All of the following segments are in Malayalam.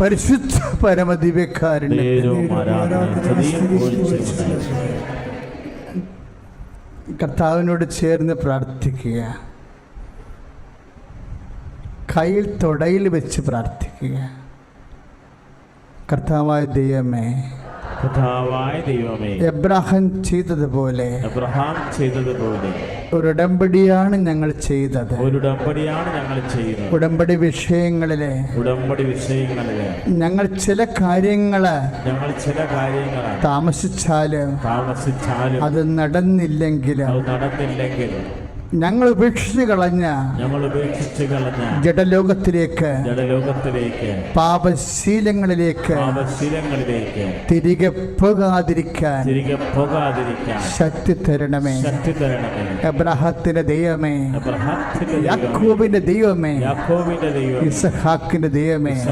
പരിശുദ്ധ ഉണ്ടായിരിക്കട്ടെ. കർത്താവിനോട് ചേർന്ന് പ്രാർത്ഥിക്കുക. കയ്യിൽ തൊടയിൽ വെച്ച് പ്രാർത്ഥിക്കുക. കർത്താവായ ദൈവമേ കർത്താവായ ദൈവമേ എബ്രാഹം ചെയ്തതുപോലെ എബ്രഹാം ചെയ്തതുപോലെ ഉടമ്പടിയാണ് ഞങ്ങൾ ചെയ്തത്. ഉടമ്പടിയാണ് ഞങ്ങൾ ചെയ്യുന്നത്. ഉടമ്പടി വിഷയങ്ങളിലെ ഉടമ്പടി വിഷയങ്ങളിലെ ഞങ്ങൾ ചില കാര്യങ്ങൾ ഞങ്ങൾ ചില കാര്യങ്ങൾ താമസിച്ചാൽ താമസിച്ചാലും അത് നടന്നില്ലെങ്കിലും അത് നടന്നില്ലെങ്കിൽ ഞങ്ങൾ ഉപേക്ഷിച്ച് കളഞ്ഞ ഞങ്ങൾ ഉപേക്ഷിച്ച് കളഞ്ഞ ജഡലോകത്തിലേക്ക് ജഡലോകത്തിലേക്ക് പാപശീലങ്ങളിലേക്ക് പാപശീലങ്ങളിലേക്ക് തിരികെ പോകാതിരിക്കാൻ തിരികെ പോകാതിരിക്കാൻ ശക്തി തരണമേ. ശക്തി തരണമേ. എബ്രഹത്തിന്റെ ദൈവമേ. യാക്കോബിന്റെ ദൈവമേ. യാക്കോബിന്റെ ദൈവമേ. ഇസ്ഹാക്കിന്റെ ദൈവമേ.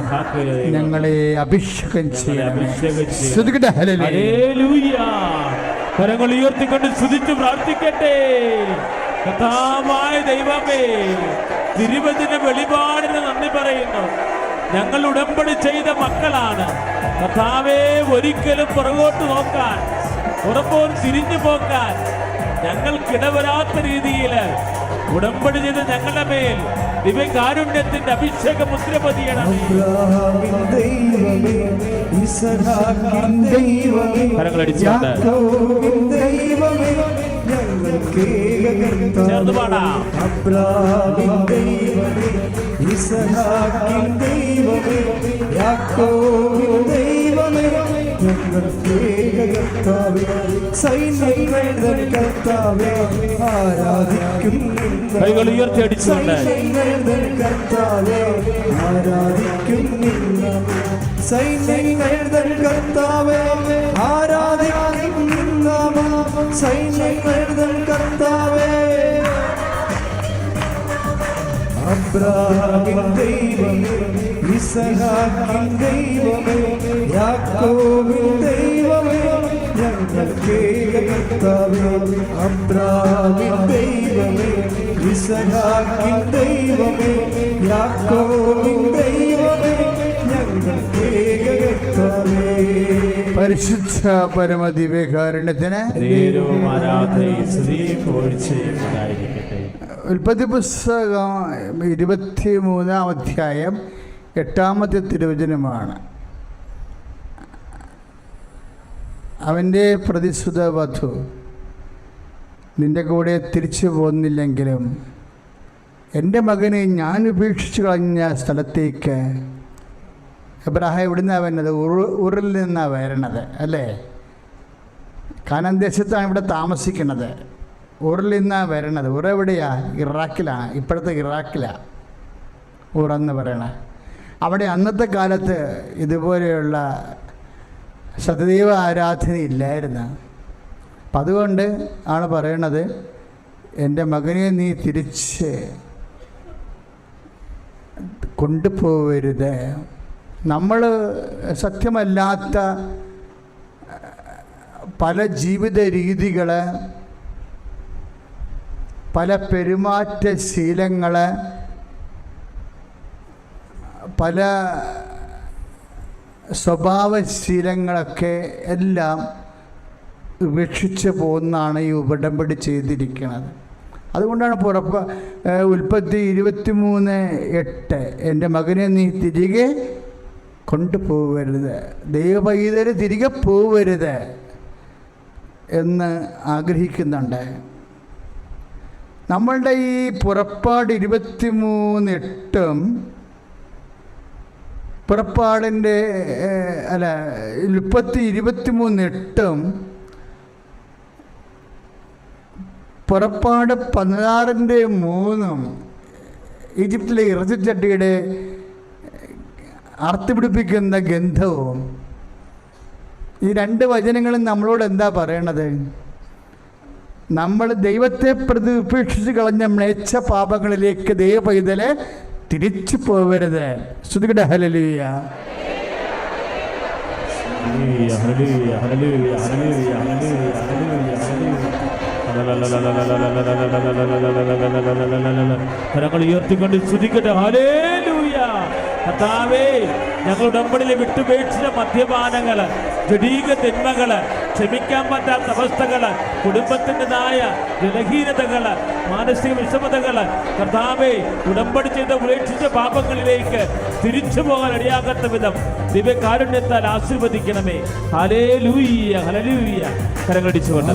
ഞങ്ങളെ അഭിഷേകം ചെയ്യണമേ. ഹല്ലേലൂയ. കരങ്ങൾ ഉയർത്തിക്കൊണ്ട് സ്തുതിച്ച് പ്രാർത്ഥിക്കട്ടെ. കഥാമായ ദൈവമേ തിരുവചന വെളിപാടിന് നന്ദി പറയുന്നു. ഞങ്ങൾ ഉടമ്പടി ചെയ്ത മക്കളാണ്. കഥാവേ ഒരിക്കലും പുറകോട്ട് നോക്കാൻ പുറപ്പോൻ തിരിഞ്ഞു പോക്കാൻ ഞങ്ങൾക്കിടവരാത്ത രീതിയിൽ ഉടമ്പടി ചെയ്ത ഞങ്ങളുടെ മേൽ ദിവ്യകാരുണ്യത്തിന്റെ അഭിഷേക മുദ്ര പതിയണം കരങ്ങളടിച്ചുകൊണ്ട്. ചേർന്ന് പാടാം. ഇസഹാക്കിൻ ദൈവമേ യാക്കോബിൻ ദൈവമേ കർത്താവേ സൈന്യങ്ങൾ കർത്താവേ ആരാധിക്കും നിന്നെ. കൈകൾ ഉയർത്തി അടിച്ചുകൊണ്ട് കർത്താവേ ആരാധിക്കും നിന്നെ. കർത്താവേ ആരാധിക്കും സൈന്യങ്ങൾ കർത്താവേ അബ്രാഹിം ദൈവമേ ഇസഹാക്കിൻ ദൈവമേ യാക്കോബിൻ ദൈവമേ ഞങ്ങൾക്ക് കർത്താവേ അബ്രാഹിം ദൈവമേ ഇസഹാക്കിൻ ദൈവമേ യാക്കോബിൻ ദൈവമേ ഞങ്ങൾക്ക് കർത്താവേ. പരിശുദ്ധ പരമദിവ്യകാരുണ്യത്തിന് നേരവും ആരാധനയും സ്തുതിയും പുകഴ്ചയും ഉണ്ടായിരിക്കട്ടെ. ഉൽപ്പത്തി പുസ്തകം ഇരുപത്തി മൂന്നാം അധ്യായം എട്ടാമത്തെ തിരുവചനമാണ്. അവന്റെ പ്രതിസുത വധു നിന്റെ കൂടെ തിരിച്ചു പോകുന്നില്ലെങ്കിലും എന്റെ മകനെ ഞാൻ ഉപേക്ഷിച്ചു കളഞ്ഞ സ്ഥലത്തേക്ക് എബ്രാഹാം ഇവിടുന്നാണ് വരുന്നത്? ഉറു ഉറിൽ നിന്നാണ് വരണത് അല്ലേ? കാനാൻ ദേശത്താണ് ഇവിടെ താമസിക്കുന്നത്. ഉറിൽ നിന്നാണ് വരണത്. ഉറ ഇറാഖിലാണ് ഇപ്പോഴത്തെ ഇറാഖിലാണ് ഉറെന്ന് പറയണ. അവിടെ അന്നത്തെ കാലത്ത് ഇതുപോലെയുള്ള സത്യദൈവ ആരാധന ഇല്ലായിരുന്നു. അപ്പം അതുകൊണ്ട് ആണ് പറയണത് എന്റെ മകനെ നീ തിരിച്ച് കൊണ്ടുപോകരുത് നമ്മൾ സത്യമല്ലാത്ത പല ജീവിത രീതികൾ പല പെരുമാറ്റ ശീലങ്ങൾ പല സ്വഭാവശീലങ്ങളൊക്കെ എല്ലാം ഉപേക്ഷിച്ച് പോകുന്നതാണ് ഈ ഉടമ്പടി ചെയ്തിരിക്കുന്നത്. അതുകൊണ്ടാണ് പുറപ്പ ഉൽപ്പത്തി ഇരുപത്തി മൂന്ന് എട്ട് എന്റെ മകനെ നീ തിരികെ കൊണ്ടുപോകരുത് ദൈവപൈതര് തിരികെ പോകരുത് എന്ന് ആഗ്രഹിക്കുന്നുണ്ട്. നമ്മളുടെ ഈ പുറപ്പാട് ഇരുപത്തി മൂന്ന് എട്ടും പുറപ്പാടിന്റെ അല്ല മുപ്പത്തി ഇരുപത്തി മൂന്ന് എട്ടും പുറപ്പാട് പതിനാറിന്റെ മൂന്നും ഈജിപ്തിലെ ഇറച്ചിച്ചട്ടിയുടെ അർത്ഥ പിടിപ്പിക്കുന്ന ഗന്ധവും ഈ രണ്ട് വചനങ്ങളും നമ്മളോട് എന്താ പറയണത്? നമ്മൾ ദൈവത്തെ പ്രതി ഉപേക്ഷിച്ച് കളഞ്ഞ മ്ലേച്ഛ പാപങ്ങളിലേക്ക് ദൈവപൈതലെ തിരിച്ചു പോവരുത്. ശ്രുതികട ഹലലിയ. കരങ്ങൾ ഉയർത്തിക്കൊണ്ട് ശ്രുതിക്കട്ടെ ഹല്ലേലൂയ. കർത്താവേ ഞങ്ങൾ ഉടമ്പടിയിലെ വിട്ടുപേക്ഷിച്ച മദ്യപാനങ്ങൾ ജഡീക തിന്മകൾ ക്ഷമിക്കാൻ പറ്റാത്ത അവസ്ഥകൾ കുടുംബത്തിന്റെതായ ജലഹീനതകൾ മാനസിക വിഷമതകൾ കർത്താവേ ഉടമ്പടി ചെയ്ത ഉപേക്ഷിച്ച പാപങ്ങളിലേക്ക് തിരിച്ചു പോകാൻ ഇടയാകാത്ത വിധം ദിവ്യകാരുണ്യത്താൽ ആശീർവദിക്കണമേ. ഹലേ ലൂയ്യ ഹലലൂയ്യ കരങ്ങടിച്ചുകൊണ്ട്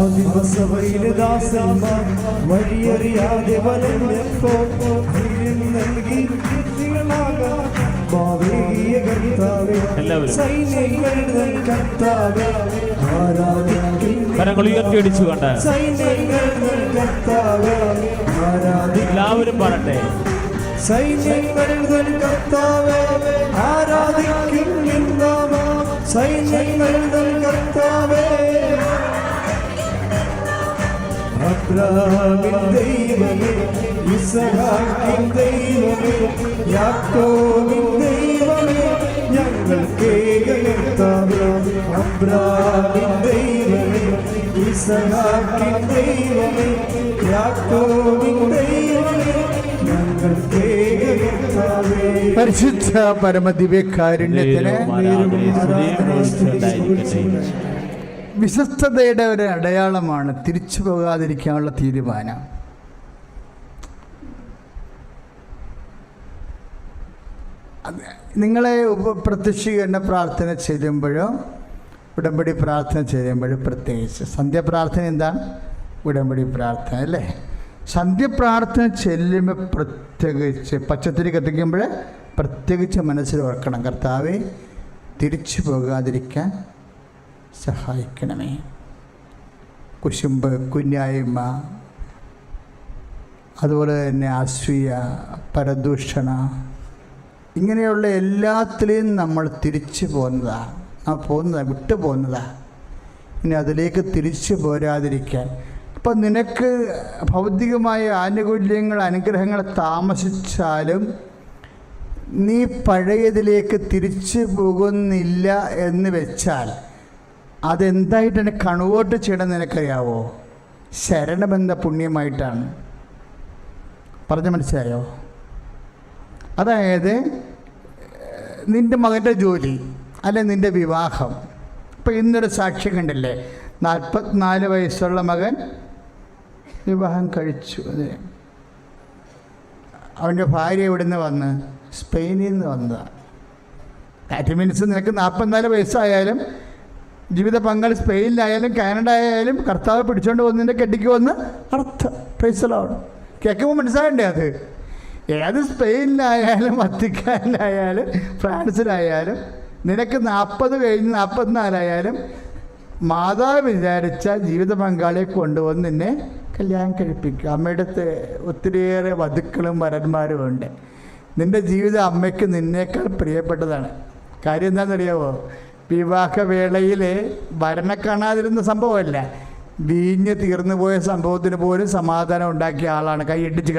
വഴിയറിയാതെ നൽകി കീർത്തികളാകാം കണ്ട. എല്ലാവരും. കരങ്ങൾ പാടട്ടെ. സൈന്യങ്ങൾ കർത്താവേ ആരാധിക്കും കർത്താവേ അബ്രാമിൻ ദൈവമേ ഇസഹാക്കിൻ ദൈവമേ യാക്കോബിൻ ദൈവമേ ഞങ്ങൾ കേൾക്കർത്താവേ അബ്രാമിൻ ദൈവമേ ഇസഹാക്കിൻ ദൈവമേ യാക്കോബിൻ ദൈവമേ ഞങ്ങൾ കേൾക്കർത്താവേ പരിശുദ്ധ പരമദിവ്യകാരുണ്യത്തിന് വിശ്വസ്തതയുടെ ഒരു അടയാളമാണ് തിരിച്ചു പോകാതിരിക്കാനുള്ള തീരുമാനം. നിങ്ങളെ പ്രത്യക്ഷിക്കുന്ന പ്രാർത്ഥന ചെയ്യുമ്പോഴോ ഉടമ്പടി പ്രാർത്ഥന ചെയ്യുമ്പോഴോ പ്രത്യേകിച്ച് സന്ധ്യപ്രാർത്ഥന എന്താണ് ഉടമ്പടി പ്രാർത്ഥന അല്ലേ? സന്ധ്യപ്രാർത്ഥന ചെല്ലുമ്പോൾ പ്രത്യേകിച്ച് പച്ചത്തിരി കത്തിക്കുമ്പോൾ പ്രത്യേകിച്ച് മനസ്സിൽ ഓർക്കണം കർത്താവെ തിരിച്ചു പോകാതിരിക്കാൻ സഹായിക്കണമേ. കുശുമ്പ് കുഞ്ഞായ്മ അതുപോലെ തന്നെ അസൂയ പരദൂഷണ ഇങ്ങനെയുള്ള എല്ലാത്തിലെയും നമ്മൾ തിരിച്ചു പോകുന്നതാണ് ആ പോകുന്നതാണ് വിട്ടു പോകുന്നതാണ് ഇനി അതിലേക്ക് തിരിച്ചു പോരാതിരിക്കാൻ. അപ്പം നിനക്ക് ഭൗതികമായ ആനുകൂല്യങ്ങൾ അനുഗ്രഹങ്ങൾ താമസിച്ചാലും നീ പഴയതിലേക്ക് തിരിച്ചു പോകുന്നില്ല എന്ന് വെച്ചാൽ അതെന്തായിട്ടാണ് കൺവേർട്ട് ചെയ്യണം നിനക്കറിയാവോ? ശരണമെന്ന പുണ്യമായിട്ടാണ്. പറഞ്ഞു മനസ്സിലായോ? അതായത് നിന്റെ മകന്റെ ജോലി അല്ലെ നിന്റെ വിവാഹം. ഇപ്പം ഇന്നൊരു സാക്ഷ്യം കണ്ടില്ലേ? നാൽപ്പത്തിനാല് വയസ്സുള്ള മകൻ വിവാഹം കഴിച്ചു. അതെ. അവന്റെ ഭാര്യ എവിടുന്ന് വന്ന്? സ്പെയിനിൽ നിന്ന് വന്നതാണ് ദാറ്റ് മീൻസ് നിനക്ക് നാൽപ്പത്തിനാല് വയസ്സായാലും ജീവിത പങ്കാളി സ്പെയിനിലായാലും കാനഡ ആയാലും കർത്താവ് പിടിച്ചോണ്ട് വന്നതിന്റെ കെട്ടിക്ക് വന്ന് അർത്ഥം. പ്രൈസലാണ് കേൾക്കുമ്പോൾ മനസ്സിലാകണ്ടേ അത്? ഏത് സ്പെയിനിലായാലും വത്തിക്കാനിലായാലും ഫ്രാൻസിലായാലും നിനക്ക് നാൽപ്പത് കഴിഞ്ഞ് നാൽപ്പത്തിനാലായാലും മാതാവ് വിചാരിച്ച ജീവിത പങ്കാളിയെ കൊണ്ടുവന്ന് നിന്നെ കല്യാണം കഴിപ്പിക്കും. അമ്മയുടെ ഒത്തിരിയേറെ വധുക്കളും വരന്മാരും ഉണ്ട്. നിന്റെ ജീവിതം അമ്മയ്ക്ക് നിന്നേക്കാൾ പ്രിയപ്പെട്ടതാണ്. കാര്യം എന്താണെന്നറിയാവോ? വിവാഹവേളയിൽ വരനെ കാണാതിരുന്ന സംഭവമല്ല. വീഞ്ഞ് തീർന്നു പോയ സംഭവത്തിന് പോലും സമാധാനം ഉണ്ടാക്കിയ ആളാണ്. കൈ ഇടിച്ച്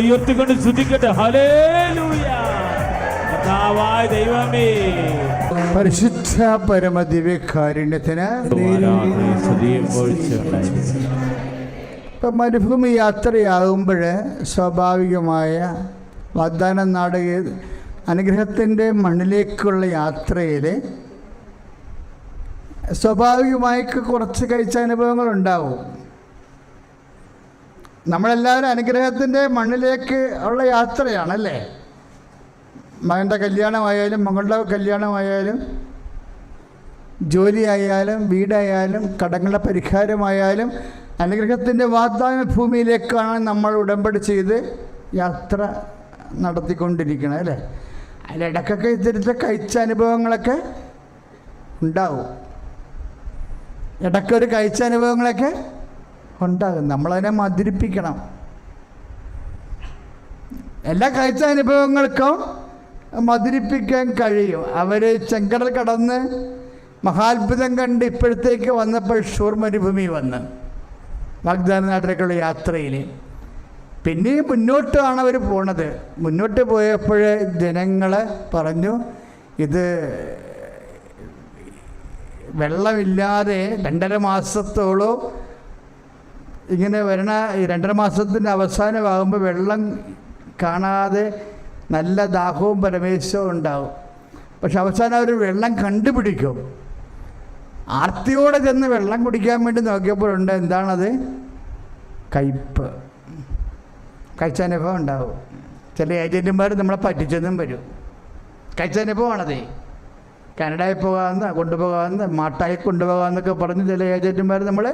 ഉയർത്തിക്കൊണ്ട് ശ്രദ്ധിക്കട്ടെ ദൈവമേ. പരിശുദ്ധ. ഇപ്പം മരുഭൂമി യാത്രയാകുമ്പോൾ സ്വാഭാവികമായ വാഗ്ദാന നാട് അനുഗ്രഹത്തിന്റെ മണ്ണിലേക്കുള്ള യാത്രയിൽ സ്വാഭാവികമായി കുറച്ച് കഴിച്ച അനുഭവങ്ങൾ ഉണ്ടാവും. നമ്മളെല്ലാവരും അനുഗ്രഹത്തിന്റെ മണ്ണിലേക്ക് ഉള്ള യാത്രയാണല്ലേ? മകന്റെ കല്യാണമായാലും മകളുടെ കല്യാണമായാലും ജോലിയായാലും വീടായാലും കടങ്ങളുടെ പരിഹാരമായാലും അനുഗ്രഹത്തിന്റെ വാഗ്ദാന ഭൂമിയിലേക്കാണ് നമ്മൾ ഉടമ്പടി ചെയ്ത് യാത്ര നടത്തിക്കൊണ്ടിരിക്കണം അല്ലേ? അതിലിടക്കൊക്കെ ഇത്തരത്തിലെ കഴിച്ച അനുഭവങ്ങളൊക്കെ ഉണ്ടാവും. ഇടയ്ക്കൊരു കഴിച്ച അനുഭവങ്ങളൊക്കെ ഉണ്ടാകും. നമ്മളതിനെ മധുരിപ്പിക്കണം. എല്ലാ കഴിച്ച അനുഭവങ്ങൾക്കും മധുരിപ്പിക്കാൻ കഴിയും. അവർ ചെങ്കടൽ കടന്ന് മഹാത്ഭുതം കണ്ട് ഇപ്പോഴത്തേക്ക് വന്നപ്പോൾ ഷൂർ മരുഭൂമി വന്ന് വാഗ്ദാന നാട്ടിലേക്കുള്ള യാത്രയിൽ പിന്നെയും മുന്നോട്ടാണ് അവർ പോണത്. മുന്നോട്ട് പോയപ്പോൾ ജനങ്ങൾ പറഞ്ഞു ഇത് വെള്ളമില്ലാതെ രണ്ടര മാസത്തോളം ഇങ്ങനെ വരണ രണ്ടര മാസത്തിന്റെ അവസാനമാകുമ്പോൾ വെള്ളം കാണാതെ നല്ല ദാഹവും പരമേശവും ഉണ്ടാവും. പക്ഷെ അവസാനം അവർ വെള്ളം കണ്ടുപിടിക്കും. ആർത്തിയോടെ ചെന്ന് വെള്ളം കുടിക്കാൻ വേണ്ടി നോക്കിയപ്പോഴുണ്ട്. എന്താണത്? കയ്പ് കഴിച്ചനുഭവം ഉണ്ടാവും. ചില ഏജന്റുമാർ നമ്മളെ പറ്റിച്ചെന്നും വരും. കഴിച്ചനുഭവമാണത്. കാനഡയിൽ പോകാമെന്ന് കൊണ്ടുപോകാമെന്ന് മാട്ടായി കൊണ്ടുപോകാമെന്നൊക്കെ പറഞ്ഞ് ചില ഏജന്റുമാർ നമ്മളെ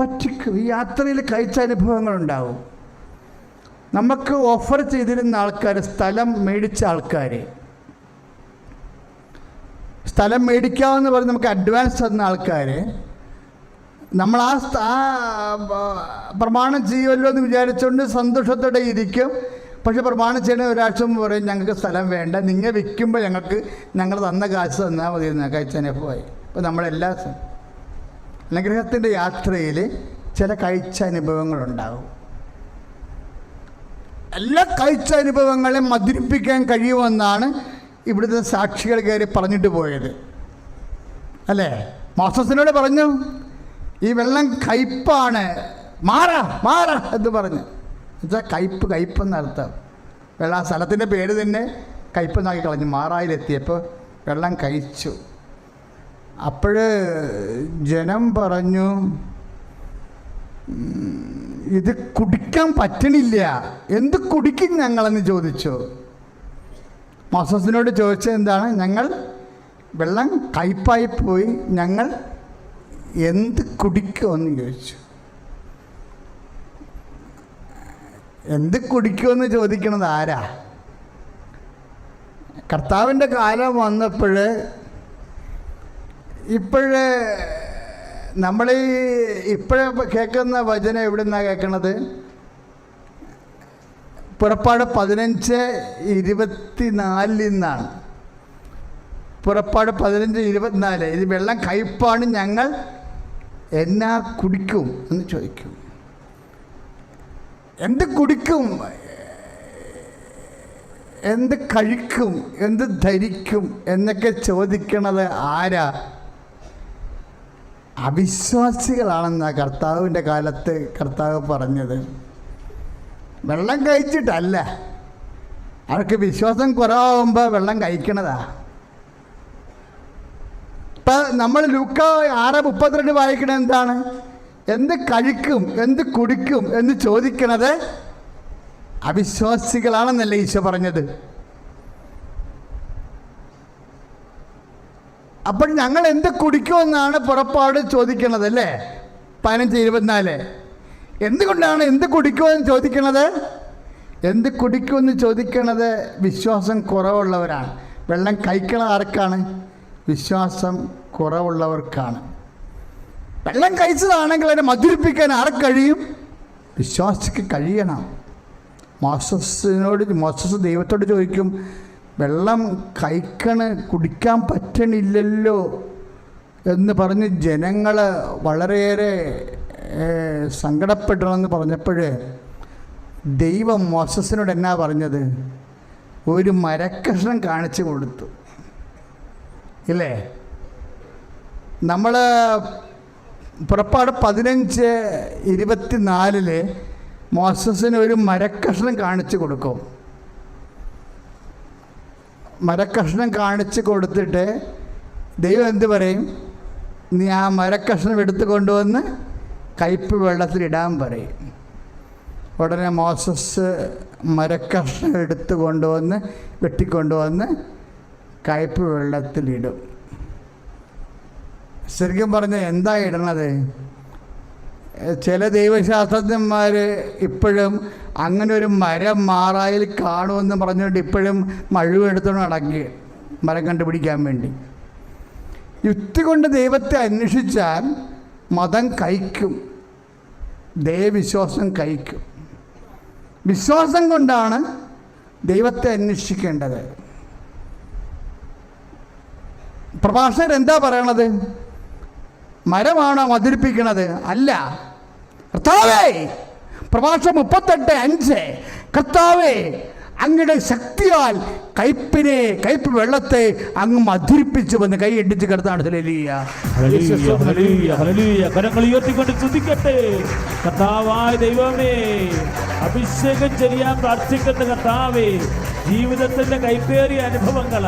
പറ്റിക്കും. ഈ യാത്രയിൽ കഴിച്ച അനുഭവങ്ങളുണ്ടാവും നമുക്ക് ഓഫർ ചെയ്തിരുന്ന ആൾക്കാർ സ്ഥലം മേടിച്ച ആൾക്കാർ സ്ഥലം മേടിക്കാമെന്ന് പറഞ്ഞ് നമുക്ക് അഡ്വാൻസ് തന്ന ആൾക്കാർ നമ്മൾ ആ പ്രമാണം ചെയ്യുമല്ലോ എന്ന് വിചാരിച്ചുകൊണ്ട് സന്തോഷത്തോടെ ഇരിക്കും. പക്ഷെ പ്രമാണം ചെയ്യണ ഒരാഴ്ച മുമ്പ് പറയും ഞങ്ങൾക്ക് സ്ഥലം വേണ്ട. നിങ്ങൾ വിൽക്കുമ്പോൾ ഞങ്ങൾക്ക് ഞങ്ങൾ തന്ന കാശ് തന്നാൽ മതി. എന്ന് പോയി. അപ്പോൾ നമ്മളെല്ലാ അനുഗ്രഹത്തിന്റെ യാത്രയിൽ ചില കഴിച്ച അനുഭവങ്ങളുണ്ടാകും എല്ലാ കഴിച്ച അനുഭവങ്ങളെ മധുരിപ്പിക്കാൻ കഴിയുമെന്നാണ് ഇവിടുത്തെ സാക്ഷികൾ കയറി പറഞ്ഞിട്ട് പോയത്. അല്ലേ? മോസസിനോട് പറഞ്ഞു ഈ വെള്ളം കയ്പാണ്. മാറ മാറ എന്ന് പറഞ്ഞ്. എന്നുവെച്ചാൽ കയ്പ് കയ്പെന്ന് അർത്ഥം. വെള്ളം ആ സ്ഥലത്തിന്റെ പേര് തന്നെ കയ്പെന്നാക്കി കളഞ്ഞു. മാറായിലെത്തിയപ്പോൾ വെള്ളം കഴിച്ചു. അപ്പോൾ ജനം പറഞ്ഞു ഇത് കുടിക്കാൻ പറ്റണില്ല. എന്ത് കുടിക്കും ഞങ്ങളെന്ന് ചോദിച്ചു. മോസസിനോട് ചോദിച്ചത് എന്താണ്? ഞങ്ങൾ വെള്ളം കയ്പായി പോയി. ഞങ്ങൾ എന്ത് കുടിക്കുമെന്ന് ചോദിച്ചു. എന്ത് കുടിക്കുമെന്ന് ചോദിക്കുന്നത് ആരാ? കർത്താവിന്റെ കാലം വന്നപ്പോൾ ഇപ്പോഴ് നമ്മൾ ഈ ഇപ്പോഴ കേൾക്കുന്ന വചനം എവിടെ നിന്നാണ് കേൾക്കണത്? പുറപ്പാട് പതിനഞ്ച് ഇരുപത്തി നാലിൽ നിന്നാണ്. പുറപ്പാട് പതിനഞ്ച് ഇരുപത്തിനാല്. ഇത് വെള്ളം കയ്പാണ് ഞങ്ങൾ എന്നാ കുടിക്കും എന്ന് ചോദിക്കും. എന്ത് കുടിക്കും? എന്ത് കഴിക്കും? എന്ത് ധരിക്കും? എന്നൊക്കെ ചോദിക്കണത് ആരാ? അവിശ്വാസികളാണെന്നാണ് കർത്താവിന്റെ കാലത്ത് കർത്താവ് പറഞ്ഞത്. വെള്ളം കഴിച്ചിട്ടല്ല. അവർക്ക് വിശ്വാസം കുറവാകുമ്പോൾ വെള്ളം കഴിക്കണതാ. ഇപ്പം നമ്മൾ ലൂക്ക ആറ് മുപ്പത്തിരണ്ട് വായിക്കണത് എന്താണ്? എന്ത് കഴിക്കും എന്ത് കുടിക്കും എന്ന് ചോദിക്കണത് അവിശ്വാസികളാണെന്നല്ലേ ഈശോ പറഞ്ഞത്. അപ്പോൾ ഞങ്ങൾ എന്ത് കുടിക്കുമെന്നാണ് പുറപ്പാട് ചോദിക്കണത് അല്ലേ? പതിനഞ്ച് ഇരുപത്തിനാല്. എന്തുകൊണ്ടാണ് എന്ത് കുടിക്കുമെന്ന് ചോദിക്കണത്? എന്ത് കുടിക്കുമെന്ന് ചോദിക്കണത് വിശ്വാസം കുറവുള്ളവരാണ്. വെള്ളം കഴിക്കണത് ആർക്കാണ്? വിശ്വാസം കുറവുള്ളവർക്കാണ്. വെള്ളം കഴിച്ചതാണെങ്കിൽ അതിനെ മധുരിപ്പിക്കാൻ ആർ കഴിയും? വിശ്വാസിക്ക് കഴിയണം. മോസസിനോട് മോസസ് ദൈവത്തോട് ചോദിക്കും വെള്ളം കഴിക്കണ് കുടിക്കാൻ പറ്റണില്ലല്ലോ എന്ന് പറഞ്ഞ് ജനങ്ങൾ വളരെയേറെ സങ്കടപ്പെടണമെന്ന് പറഞ്ഞപ്പോൾ ദൈവം മോസസിനോട് എന്നാ പറഞ്ഞത്? ഒരു മരക്കഷ്ണം കാണിച്ചു കൊടുത്തു. ഇല്ലേ? നമ്മൾ പുറപ്പാട് പതിനഞ്ച് ഇരുപത്തിനാലിൽ മോസസിന് ഒരു മരക്കഷ്ണം കാണിച്ചു കൊടുക്കും. മരക്കഷ്ണം കാണിച്ചു കൊടുത്തിട്ട് ദൈവം എന്ത് പറയും? നീ ആ മരക്കഷ്ണം എടുത്തു കൊണ്ടുവന്ന് കയ്പ് വെള്ളത്തിലിടാൻ പറയും. ഉടനെ മോസസ് മരക്കഷ്ണം എടുത്തു കൊണ്ടുവന്ന് വെട്ടിക്കൊണ്ടുവന്ന് കയ്പ് വെള്ളത്തിലിടും ശരിക്കും പറഞ്ഞാൽ എന്താ ഇടണത്? ചില ദൈവശാസ്ത്രജ്ഞന്മാർ ഇപ്പോഴും അങ്ങനെ ഒരു മരം മാറായിൽ കാണുമെന്ന് പറഞ്ഞുകൊണ്ട് ഇപ്പോഴും മഴുവ് എടുത്തോണ്ട് നടക്കി മരം കണ്ടുപിടിക്കാൻ വേണ്ടി. യുക്തി കൊണ്ട് ദൈവത്തെ അന്വേഷിച്ചാൽ മതം കഴിക്കും ദൈവവിശ്വാസം കഴിക്കും. വിശ്വാസം കൊണ്ടാണ് ദൈവത്തെ അന്വേഷിക്കേണ്ടത്. പ്രഭാഷകർ എന്താ പറയണത്? മരമാണോ അവതരിപ്പിക്കുന്നത്? അല്ല. കർത്താവേ പ്രഭാഷണം മുപ്പത്തെട്ട് അഞ്ച്. കർത്താവേ അങ്ങയുടെ ശക്തിയാൽ കയ്പിനെ കയ്പ് വെള്ളത്തെ അങ്ങ് മധുരിപ്പിച്ചു വന്ന് കൈ എണ്ണിച്ച്. കരങ്ങൾ ഉയർത്തിക്കൊണ്ട് സ്തുതിക്കട്ടെ. കർത്താവായ ദൈവമേ അഭിഷേകം ചെയ്യാൻ പ്രാർത്ഥിക്കുന്ന കർത്താവേ ജീവിതത്തിന്റെ കൈപ്പേറിയ അനുഭവങ്ങൾ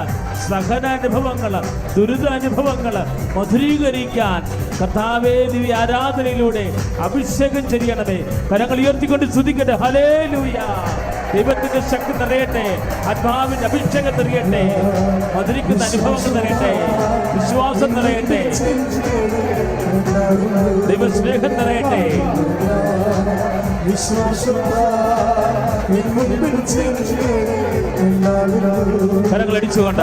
സഹന അനുഭവങ്ങൾ ദുരിത അനുഭവങ്ങൾ മധുരീകരിക്കാൻ കർത്താവേ ദിവ്യ ആരാധനയിലൂടെ അഭിഷേകം ചെയ്യണമേ. കരങ്ങൾ ഉയർത്തിക്കൊണ്ട് ചുതിക്കട്ടെ ഹലേ ദൈവത്തിന്റെ ശക്തി നിറയട്ടെ. ആത്മാവിന്റെ അഭിഷേകം നിറയട്ടെ. മധുരിക്കുന്ന അനുഭവങ്ങൾ നിറയട്ടെ. വിശ്വാസം നിറയട്ടെ. ദൈവസ്നേഹം നിറയട്ടെ. കരങ്ങൾ അടിച്ചുകൊണ്ട്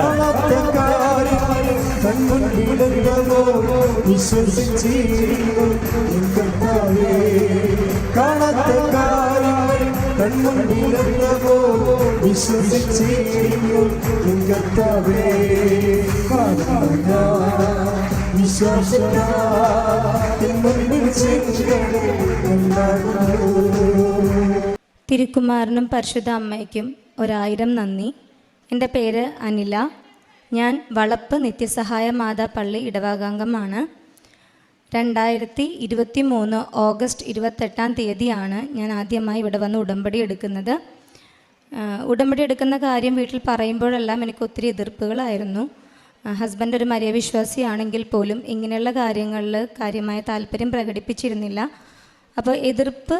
കാണാത്ത കാര്യം തിരുക്കുമാരനും പരിശുദ്ധ അമ്മയ്ക്കും ഒരായിരം നന്ദി. എന്റെ പേര് അനില. ഞാൻ വളപ്പ് നിത്യസഹായ മാതാ പള്ളി ഇടവകാംഗമാണ്. രണ്ടായിരത്തി ഇരുപത്തി മൂന്ന് ഓഗസ്റ്റ് ഇരുപത്തെട്ടാം തീയതിയാണ് ഞാൻ ആദ്യമായി ഇവിടെ വന്ന് ഉടമ്പടി എടുക്കുന്നത്. ഉടമ്പടി എടുക്കുന്ന കാര്യം വീട്ടിൽ പറയുമ്പോഴെല്ലാം എനിക്ക് ഒത്തിരി എതിർപ്പുകളായിരുന്നു. ഹസ്ബൻഡ് ഒരു മര്യവിശ്വാസിയാണെങ്കിൽ പോലും ഇങ്ങനെയുള്ള കാര്യങ്ങളിൽ കാര്യമായ താല്പര്യം പ്രകടിപ്പിച്ചിരുന്നില്ല. അപ്പോൾ എതിർപ്പ്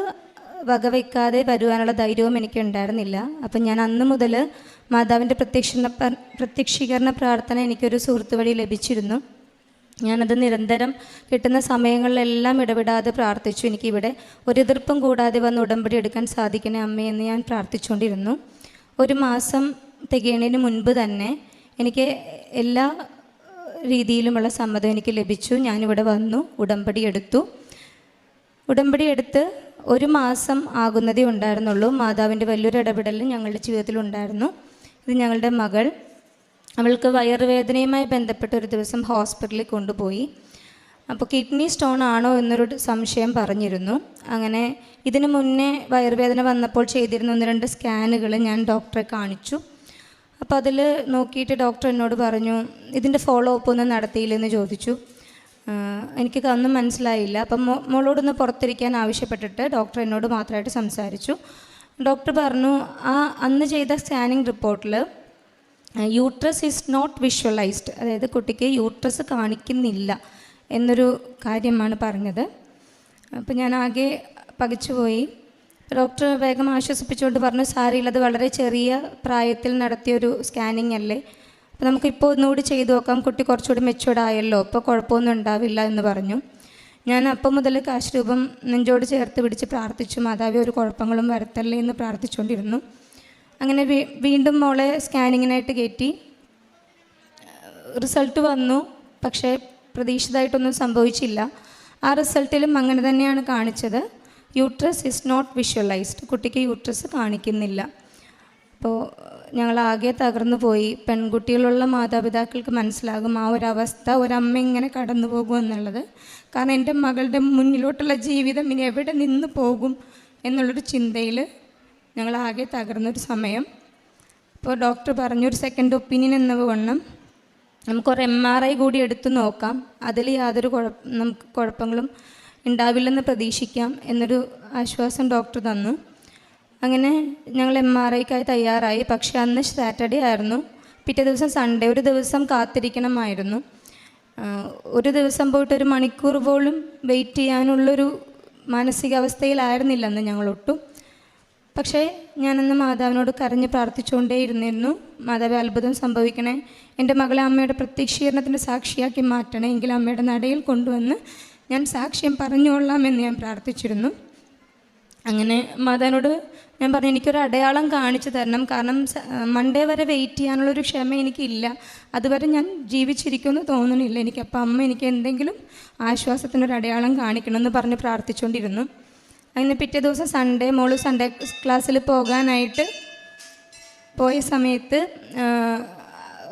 വകവയ്ക്കാതെ വരുവാനുള്ള ധൈര്യവും എനിക്ക് ഉണ്ടായിരുന്നില്ല അപ്പം ഞാൻ അന്ന് മുതൽ മാതാവിന്റെ പ്രത്യക്ഷ പ്രത്യക്ഷീകരണ പ്രാർത്ഥന എനിക്കൊരു സുഹൃത്തു വഴി ലഭിച്ചിരുന്നു. ഞാനത് നിരന്തരം കിട്ടുന്ന സമയങ്ങളിലെല്ലാം ഇടപെടാതെ പ്രാർത്ഥിച്ചു. എനിക്കിവിടെ ഒരു എതിർപ്പും കൂടാതെ വന്ന് ഉടമ്പടി എടുക്കാൻ സാധിക്കണേ അമ്മയെന്ന് ഞാൻ പ്രാർത്ഥിച്ചുകൊണ്ടിരുന്നു. ഒരു മാസം തികയണതിന് മുൻപ് തന്നെ എനിക്ക് എല്ലാ രീതിയിലുമുള്ള സമ്മതം എനിക്ക് ലഭിച്ചു. ഞാനിവിടെ വന്നു ഉടമ്പടി എടുത്തു. ഉടമ്പടി എടുത്ത് ഒരു മാസം ആകുന്നതേ ഉണ്ടായിരുന്നുള്ളൂ. മാതാവിന്റെ വലിയൊരു ഇടപെടൽ ഞങ്ങളുടെ ജീവിതത്തിലുണ്ടായിരുന്നു. ഇത് ഞങ്ങളുടെ മകൾ അവൾക്ക് വയറുവേദനയുമായി ബന്ധപ്പെട്ട് ഒരു ദിവസം ഹോസ്പിറ്റലിൽ കൊണ്ടുപോയി. അപ്പോൾ കിഡ്നി സ്റ്റോൺ ആണോ എന്നൊരു സംശയം പറഞ്ഞിരുന്നു. അങ്ങനെ ഇതിന് മുന്നേ വയറുവേദന വന്നപ്പോൾ ചെയ്തിരുന്ന ഒന്ന് രണ്ട് സ്കാനുകൾ ഞാൻ ഡോക്ടറെ കാണിച്ചു. അപ്പോൾ അതിൽ നോക്കിയിട്ട് ഡോക്ടർ എന്നോട് പറഞ്ഞു ഇതിന്റെ ഫോളോ അപ്പ് ഒന്നും നടത്തിയില്ലെന്ന് ചോദിച്ചു. എനിക്ക് അന്നും മനസ്സിലായില്ല. അപ്പം മോളോടൊന്ന് പുറത്തിരിക്കാൻ ആവശ്യപ്പെട്ടിട്ട് ഡോക്ടർ എന്നോട് മാത്രമായിട്ട് സംസാരിച്ചു. ഡോക്ടർ പറഞ്ഞു ആ അന്ന് ചെയ്ത സ്കാനിങ് റിപ്പോർട്ടിൽ യൂട്രസ് ഈസ് നോട്ട് വിഷ്വലൈസ്ഡ് അതായത് കുട്ടിക്ക് യൂട്രസ് കാണിക്കുന്നില്ല എന്നൊരു കാര്യമാണ് പറഞ്ഞത്. അപ്പം ഞാൻ ആകെ പകച്ചുപോയി ഡോക്ടർ വേഗം ആശ്വസിപ്പിച്ചുകൊണ്ട് പറഞ്ഞു സാരില്ല അത് വളരെ ചെറിയ പ്രായത്തിൽ നടത്തിയൊരു സ്കാനിങ് അല്ലേ? അപ്പോൾ നമുക്കിപ്പോൾ ഒന്നുകൂടി ചെയ്തു നോക്കാം. കുട്ടി കുറച്ചുകൂടി മെച്ചുവേർഡ് ആയല്ലോ അപ്പോൾ കുഴപ്പമൊന്നും ഉണ്ടാവില്ല എന്ന് പറഞ്ഞു. ഞാൻ അപ്പം മുതൽ കാശ് രൂപം നെഞ്ചോട് ചേർത്ത് പിടിച്ച് പ്രാർത്ഥിച്ചു. മാതാവി ഒരു കുഴപ്പങ്ങളും വരത്തല്ലേ എന്ന് പ്രാർത്ഥിച്ചുകൊണ്ടിരുന്നു. അങ്ങനെ വീണ്ടും മോളെ സ്കാനിങ്ങിനായിട്ട് കയറ്റി. റിസൾട്ട് വന്നു പക്ഷേ പ്രതീക്ഷിതമായിട്ടൊന്നും സംഭവിച്ചില്ല. ആ റിസൾട്ടിലും അങ്ങനെ തന്നെയാണ് കാണിച്ചത്. Uterus is not visualised. കുട്ടിക്ക് യൂട്രസ് കാണിക്കുന്നില്ല. അപ്പോൾ ഞങ്ങൾ ഞങ്ങളാകെ തകർന്നു പോയി. പെൺകുട്ടികളുള്ള മാതാപിതാക്കൾക്ക് മനസ്സിലാകും ആ ഒരവസ്ഥ ഒരമ്മ ഇങ്ങനെ കടന്നു പോകും എന്നുള്ളത്. കാരണം എന്റെ മകളുടെ മുന്നിലോട്ടുള്ള ജീവിതം ഇനി എവിടെ നിന്ന് പോകും എന്നുള്ളൊരു ചിന്തയിൽ ഞങ്ങളാകെ തകർന്നൊരു സമയം. അപ്പോൾ ഡോക്ടർ പറഞ്ഞൊരു സെക്കൻഡ് ഒപ്പീനിയൻ എന്ന വണ്ണം നമുക്കൊരു എം ആർ ഐ കൂടി എടുത്ത് നോക്കാം. അതിൽ യാതൊരു കുഴപ്പ നമുക്ക് കുഴപ്പങ്ങളും ഉണ്ടാവില്ലെന്ന് പ്രതീക്ഷിക്കാം എന്നൊരു ആശ്വാസം ഡോക്ടർ തന്നു. അങ്ങനെ ഞങ്ങൾ എം ആർ ഐക്കായി തയ്യാറായി. പക്ഷേ അന്ന് സാറ്റർഡേ ആയിരുന്നു. പിറ്റേ ദിവസം സൺഡേ ഒരു ദിവസം കാത്തിരിക്കണമായിരുന്നു. ഒരു ദിവസം പോയിട്ട് ഒരു മണിക്കൂർ പോലും വെയിറ്റ് ചെയ്യാനുള്ളൊരു മാനസികാവസ്ഥയിലായിരുന്നില്ലെന്ന് ഞങ്ങളൊട്ടും. പക്ഷേ ഞാനന്ന് മാതാവിനോട് കരഞ്ഞ് പ്രാർത്ഥിച്ചുകൊണ്ടേയിരുന്നിരുന്നു. മാതാവ് അത്ഭുതം സംഭവിക്കണേ. എന്റെ മകളെ അമ്മയുടെ പ്രത്യക്ഷീകരണത്തിന്റെ സാക്ഷിയാക്കി മാറ്റണേ. എങ്കിൽ അമ്മയുടെ നടയിൽ കൊണ്ടുവന്ന് ഞാൻ സാക്ഷ്യം പറഞ്ഞുകൊള്ളാം എന്ന് ഞാൻ പ്രാർത്ഥിച്ചിരുന്നു. അങ്ങനെ മാതാവിനോട് ഞാൻ പറഞ്ഞു എനിക്കൊരു അടയാളം കാണിച്ചു തരണം. കാരണം മൺഡേ വരെ വെയിറ്റ് ചെയ്യാനുള്ളൊരു ക്ഷമ എനിക്കില്ല. അതുവരെ ഞാൻ ജീവിച്ചിരിക്കുമെന്ന് തോന്നണില്ല. എനിക്ക് അപ്പം അമ്മ എനിക്ക് എന്തെങ്കിലും ആശ്വാസത്തിനൊരു അടയാളം കാണിക്കണമെന്ന് പറഞ്ഞ് പ്രാർത്ഥിച്ചുകൊണ്ടിരുന്നു. അങ്ങനെ പിറ്റേ ദിവസം സൺഡേ മോൾ സൺഡേ ക്ലാസ്സിൽ പോകാനായിട്ട് പോയ സമയത്ത്